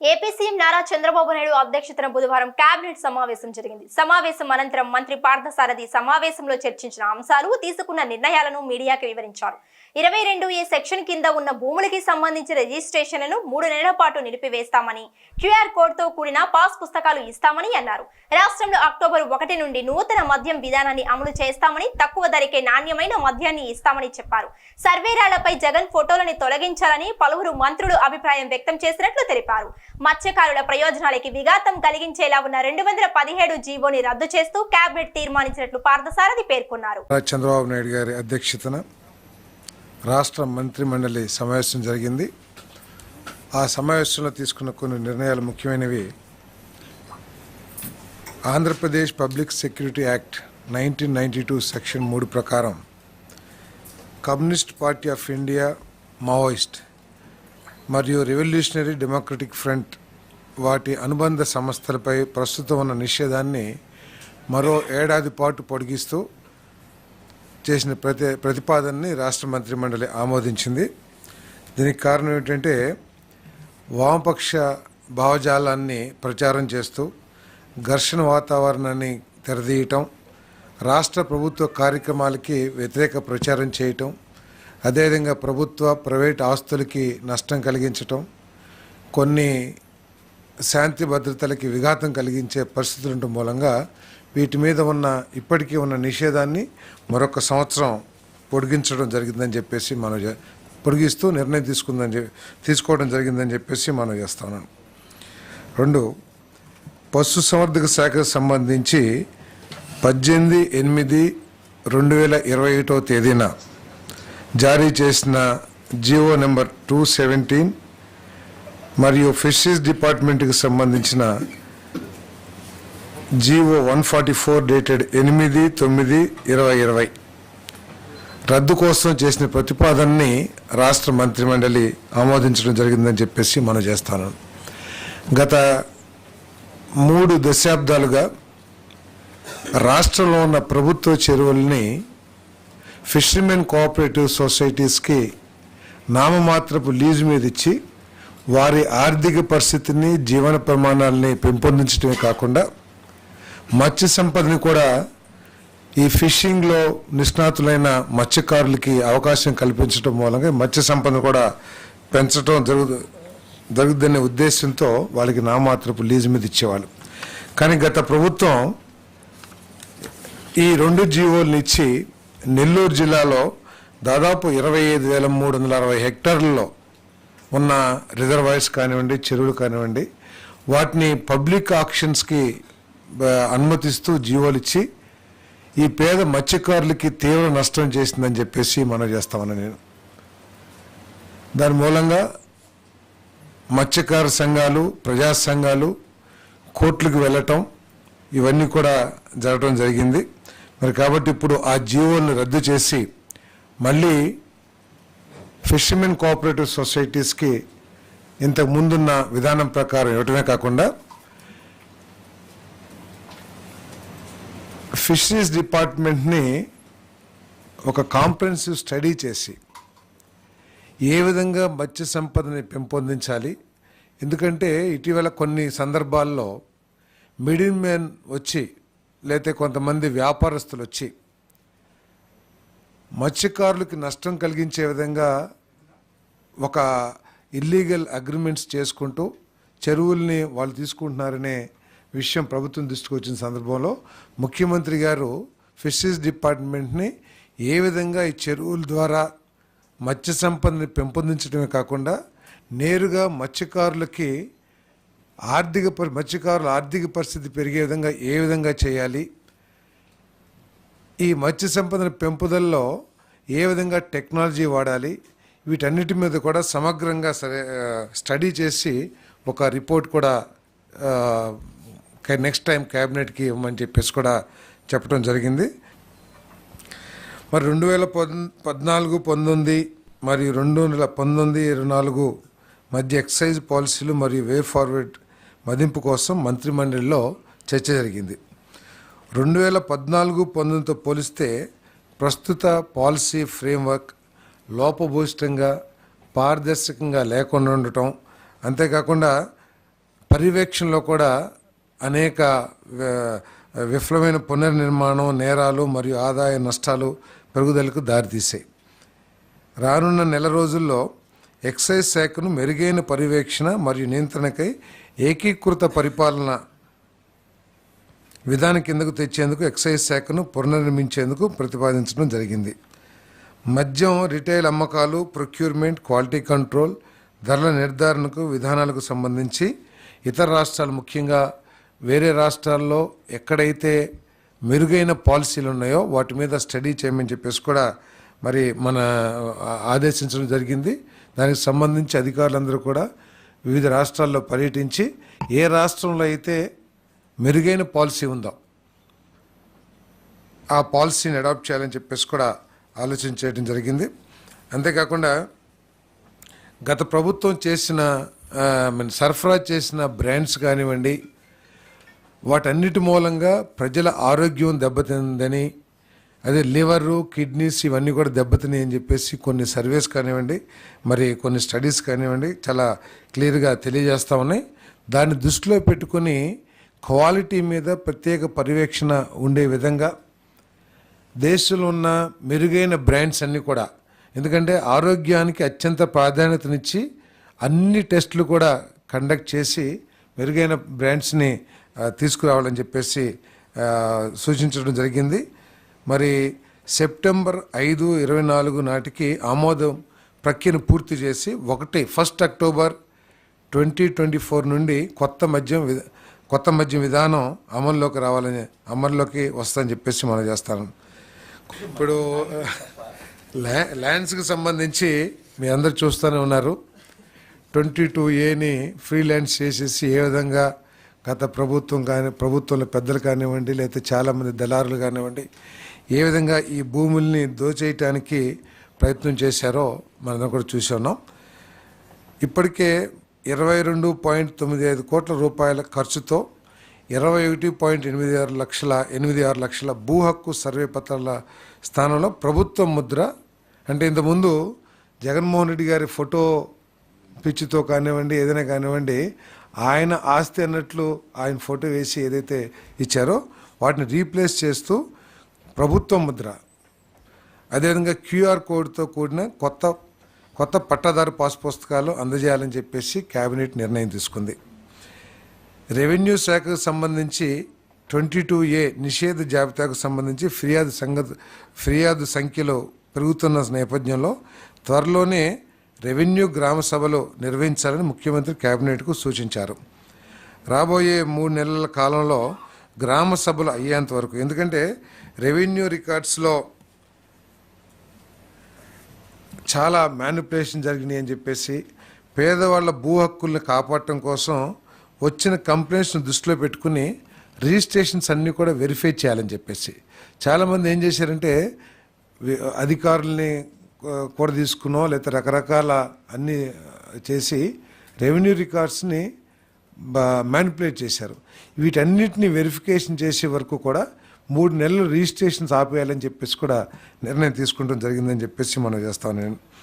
AP CM Nara Chandrababu Naidu అధ్యక్షతన బుధవారం cabinet సమావేశం జరిగింది. సమావేశం అనంతరం మంత్రి పార్థసారథి సమావేశంలో చర్చించిన అంశాలు తీసుకున్న నిర్ణయాలను మీడియాకి వివరించారు. ఇరవై రెండు ఏ సెక్షన్ కింద ఉన్న భూములకి సంబంధించిన రిజిస్ట్రేషన్లను మూడు నెలల పాటు నిలిపివేస్తామని క్యూఆర్ కోడ్తో కూడిన పాస్ పుస్తకాలు ఇస్తామని అన్నారు. రాష్ట్రంలో అక్టోబర్ ఒకటి నుండి నూతన మద్యం విధానాన్ని అమలు చేస్తామని తక్కువ ధరకే నాణ్యమైన మద్యాన్ని ఇస్తామని చెప్పారు. సర్వేరాలపై జగన్ ఫోటోలను తొలగించాలని పలువురు మంత్రులు అభిప్రాయం వ్యక్తం చేసినట్లు తెలిపారు. మత్స్యకారుల ప్రయోజనాలకి విఘాతం కలిగించేలా ఉన్న రెండు వందల పదిహేడు జీవోని రద్దు చేస్తూ కేబినెట్ తీర్మానించినట్లు పార్థసారథి పేర్కొన్నారు. చంద్రబాబు నాయుడు గారి అధ్యక్షతన రాష్ట్ర మంత్రిమండలి సమావేశం జరిగింది. ఆ సమావేశంలో తీసుకున్న కొన్ని నిర్ణయాలు ముఖ్యమైనవి. Andhra Pradesh public security act nineteen ninety two section మూడు ప్రకారం communist party of India Maoist మరియు రెవల్యూషనరీ డెమోక్రటిక్ ఫ్రంట్ వాటి అనుబంధ సంస్థలపై ప్రస్తుతం ఉన్న నిషేధాన్ని మరో ఏడాది పాటు పొడిగిస్తూ చేసిన ప్రతి ప్రతిపాదనని రాష్ట్ర మంత్రిమండలి ఆమోదించింది. దీనికి కారణం ఏంటంటే వామపక్ష భావజాలాన్ని ప్రచారం చేస్తూ ఘర్షణ వాతావరణాన్ని తెరదీయటం రాష్ట్ర ప్రభుత్వ కార్యక్రమాలకి వ్యతిరేక ప్రచారం చేయటం అదేవిధంగా ప్రభుత్వ ప్రైవేట్ ఆస్తులకి నష్టం కలిగించటం కొన్ని శాంతి భద్రతలకి విఘాతం కలిగించే పరిస్థితులు ఉండటం మూలంగా వీటి మీద ఉన్న ఇప్పటికీ ఉన్న నిషేధాన్ని మరొక సంవత్సరం పొడిగించడం జరిగిందని చెప్పేసి మనం పొడిగిస్తూ నిర్ణయం తీసుకుందని చెప్పి తీసుకోవడం జరిగిందని చెప్పేసి మనం చేస్తాను రెండు పశు సంవర్ధక శాఖకు సంబంధించి పద్దెనిమిది ఎనిమిది రెండు వేల ఇరవై ఒకటో తేదీన జారీ చేసిన జియో నెంబర్ టూ సెవెంటీన్ మరియు ఫిషరీస్ డిపార్ట్మెంట్కి సంబంధించిన GO one forty four dated ఎనిమిది తొమ్మిది ఇరవై ఇరవై రద్దు కోసం చేసిన ప్రతిపాదనని రాష్ట్ర మంత్రిమండలి ఆమోదించడం జరిగిందని చెప్పేసి మనం చేస్తాను. గత మూడు దశాబ్దాలుగా రాష్ట్రంలో ఉన్న ప్రభుత్వ చెరువుల్ని ఫిషర్మెన్ కోఆపరేటివ్ సొసైటీస్కి నామమాత్రపు లీజు మీద ఇచ్చి వారి ఆర్థిక పరిస్థితిని జీవన ప్రమాణాలని పెంపొందించడమే కాకుండా మత్స్య సంపదని కూడా ఈ ఫిషింగ్లో నిష్ణాతులైన మత్స్యకారులకి అవకాశం కల్పించడం మూలంగా మత్స్య సంపదను కూడా పెంచడం జరుగు జరుగుతుందనే ఉద్దేశంతో వాళ్ళకి నామాత్రపు లీజు మీద ఇచ్చేవాళ్ళు కానీ గత ప్రభుత్వం ఈ రెండు జీవోల్ని ఇచ్చి నెల్లూరు జిల్లాలో దాదాపు ఇరవై ఐదు వేల మూడు వందల అరవై హెక్టార్లలో ఉన్న రిజర్వాయర్స్ కానివ్వండి చెరువులు కానివ్వండి వాటిని పబ్లిక్ ఆక్షన్స్కి అనుమతిస్తూ జీవోలు ఇచ్చి ఈ పేద మత్స్యకారులకి తీవ్ర నష్టం చేసిందని చెప్పేసి మనం చేస్తామని నేను. దాని మూలంగా మత్స్యకార సంఘాలు ప్రజా సంఘాలు కోర్టులకు వెళ్ళటం ఇవన్నీ కూడా జరగడం జరిగింది. మరి కాబట్టి ఇప్పుడు ఆ జీవోల్ని రద్దు చేసి మళ్ళీ ఫిషర్మెన్ కోఆపరేటివ్ సొసైటీస్కి ఇంతకు ముందున్న విధానం ప్రకారం ఇవ్వటమే కాకుండా ఫిషరీస్ డిపార్ట్మెంట్ని ఒక కాంప్రహెన్సివ్ స్టడీ చేసి ఏ విధంగా మత్స్య సంపదని పెంపొందించాలి? ఎందుకంటే ఇటీవల కొన్ని సందర్భాల్లో మిడిల్ మ్యాన్ వచ్చి లేతే కొంతమంది వ్యాపారస్తులు వచ్చి మత్స్యకారులకి నష్టం కలిగించే విధంగా ఒక ఇల్లీగల్ అగ్రిమెంట్స్ చేసుకుంటూ చెరువుల్ని వాళ్ళు తీసుకుంటున్నారనే విషయం ప్రభుత్వం దృష్టికి వచ్చిన సందర్భంలో ముఖ్యమంత్రి గారు ఫిషరీస్ డిపార్ట్మెంట్ని ఏ విధంగా ఈ చెరువుల ద్వారా మత్స్య సంపదని పెంపొందించడమే కాకుండా నేరుగా మత్స్యకారులకి ఆర్థిక పరి మత్స్యకారుల ఆర్థిక పరిస్థితి పెరిగే విధంగా ఏ విధంగా చేయాలి? ఈ మత్స్య సంపదన పెంపుదలలో ఏ విధంగా టెక్నాలజీ వాడాలి? వీటన్నిటి మీద కూడా సమగ్రంగా సరే స్టడీ చేసి ఒక రిపోర్ట్ కూడా నెక్స్ట్ టైం క్యాబినెట్కి ఇవ్వమని చెప్పేసి కూడా చెప్పడం జరిగింది. మరి రెండు వేల పద్ పద్నాలుగు పంతొమ్మిది మరియు రెండు వేల పంతొమ్మిది ఇరవై నాలుగు మధ్య ఎక్సైజ్ పాలసీలు మరియు వే ఫార్వర్డ్ మదింపు కోసం మంత్రిమండలిలో చర్చ జరిగింది. రెండు వేల పద్నాలుగు పంతొమ్మిదితో పోలిస్తే ప్రస్తుత పాలసీ ఫ్రేమ్వర్క్ లోపభూయిష్టంగా పారదర్శకంగా లేకుండా ఉండటం అంతేకాకుండా పర్యవేక్షణలో కూడా అనేక విఫలమైన పునర్నిర్మాణం నేరాలు మరియు ఆదాయ నష్టాలు పెరుగుదలకు దారితీసాయి రానున్న నెల రోజుల్లో ఎక్సైజ్ శాఖను మెరుగైన పర్యవేక్షణ మరియు నియంత్రణకై ఏకీకృత పరిపాలన విధానం కిందకు తెచ్చేందుకు ఎక్సైజ్ శాఖను పునర్నిర్మించేందుకు ప్రతిపాదించడం జరిగింది. మద్యం రిటైల్ అమ్మకాలు ప్రొక్యూర్మెంట్ క్వాలిటీ కంట్రోల్ ధరల నిర్ధారణకు విధానాలకు సంబంధించి ఇతర రాష్ట్రాలు ముఖ్యంగా వేరే రాష్ట్రాల్లో ఎక్కడైతే మెరుగైన పాలసీలు ఉన్నాయో వాటి మీద స్టడీ చేయమని చెప్పేసి కూడా మరి మన ఆదేశించడం జరిగింది. దానికి సంబంధించి అధికారులందరూ కూడా వివిధ రాష్ట్రాల్లో పర్యటించి ఏ రాష్ట్రంలో అయితే మెరుగైన పాలసీ ఉందో ఆ పాలసీని అడాప్ట్ చేయాలని చెప్పేసి కూడా ఆలోచన చేయడం జరిగింది. అంతేకాకుండా గత ప్రభుత్వం చేసిన మన సరఫరా చేసిన బ్రాండ్స్ కానివ్వండి వాటన్నిటి మూలంగా ప్రజల ఆరోగ్యం దెబ్బతిందని అదే లివరు కిడ్నీస్ ఇవన్నీ కూడా దెబ్బతినాయి అని చెప్పేసి కొన్ని సర్వేస్ కానివ్వండి మరి కొన్ని స్టడీస్ కానివ్వండి చాలా క్లియర్గా తెలియజేస్తూ ఉన్నాయి. దాన్ని దృష్టిలో పెట్టుకొని క్వాలిటీ మీద ప్రత్యేక పర్యవేక్షణ ఉండే విధంగా దేశంలో ఉన్న మెరుగైన బ్రాండ్స్ అన్నీ కూడా ఎందుకంటే ఆరోగ్యానికి అత్యంత ప్రాధాన్యతనిచ్చి అన్ని టెస్టులు కూడా కండక్ట్ చేసి మెరుగైన బ్రాండ్స్ని తీసుకురావాలని చెప్పేసి సూచించడం జరిగింది. మరి సెప్టెంబర్ ఐదు ఇరవై నాలుగు నాటికి ఆమోదం ప్రక్రియను పూర్తి చేసి ఒకటి first October twenty twenty four నుండి కొత్త మద్యం కొత్త మద్యం విధానం అమల్లోకి రావాలని అమల్లోకి వస్తుందని చెప్పేసి మనం చేస్తాను. ఇప్పుడు ల్యా ల్యాండ్స్కి సంబంధించి మీ అందరు చూస్తూనే ఉన్నారు. ట్వంటీ టూ ఏని ఫ్రీ ల్యాండ్స్ చేసేసి ఏ విధంగా గత ప్రభుత్వం కానీ ప్రభుత్వంలో పెద్దలు కానివ్వండి లేకపోతే చాలామంది దళారులు కానివ్వండి ఏ విధంగా ఈ భూముల్ని దోచేయటానికి ప్రయత్నం చేశారో మనం కూడా చూసి ఉన్నాం. ఇప్పటికే ఇరవై రెండు పాయింట్ తొమ్మిది ఐదు కోట్ల రూపాయల ఖర్చుతో ఇరవై ఒకటి పాయింట్ ఎనిమిది ఆరు లక్షల ఎనిమిది ఆరు లక్షల భూ హక్కు సర్వే పత్రాల స్థానంలో ప్రభుత్వ ముద్ర. అంటే ఇంతకుముందు జగన్మోహన్ రెడ్డి గారి ఫోటో పిచ్చితో కానివ్వండి ఏదైనా కానివ్వండి ఆయన ఆస్తి అన్నట్లు ఆయన ఫోటో వేసి ఏదైతే ఇచ్చారో వాటిని రీప్లేస్ చేస్తూ ప్రభుత్వ ముద్ర. అదేవిధంగా క్యూఆర్ కోడ్తో కూడిన కొత్త కొత్త పట్టాదారు పాస్ పుస్తకాలు అందజేయాలని చెప్పేసి కేబినెట్ నిర్ణయం తీసుకుంది. రెవెన్యూ శాఖకు సంబంధించి ట్వంటీ టూ ఏ నిషేధ జాబితాకు సంబంధించి ఫిర్యాదు సంగతి ఫిర్యాదు సంఖ్యలో పెరుగుతున్న నేపథ్యంలో త్వరలోనే రెవెన్యూ గ్రామ సభలో నిర్వహించాలని ముఖ్యమంత్రి కేబినెట్కు సూచించారు. రాబోయే మూడు నెలల కాలంలో గ్రామ సభలు అయ్యేంత వరకు. ఎందుకంటే రెవెన్యూ రికార్డ్స్లో చాలా మ్యానిపులేషన్ జరిగినాయి అని చెప్పేసి పేదవాళ్ళ భూ హక్కుల్ని కాపాడటం కోసం వచ్చిన కంప్లైంట్స్ని దృష్టిలో పెట్టుకుని రిజిస్ట్రేషన్స్ అన్నీ కూడా వెరిఫై చేయాలని చెప్పేసి. చాలామంది ఏం చేశారంటే అధికారుల్ని కూడా తీసుకునో లేకపోతే రకరకాల అన్నీ చేసి రెవెన్యూ రికార్డ్స్ని మ్యానిపులేట్ చేశారు. వీటన్నిటిని వెరిఫికేషన్ చేసే వరకు కూడా మూడు నెలలు రిజిస్ట్రేషన్స్ ఆపేయాలని చెప్పేసి కూడా నిర్ణయం తీసుకుంటాం జరిగిందని చెప్పేసి మనం చేస్తాను నేను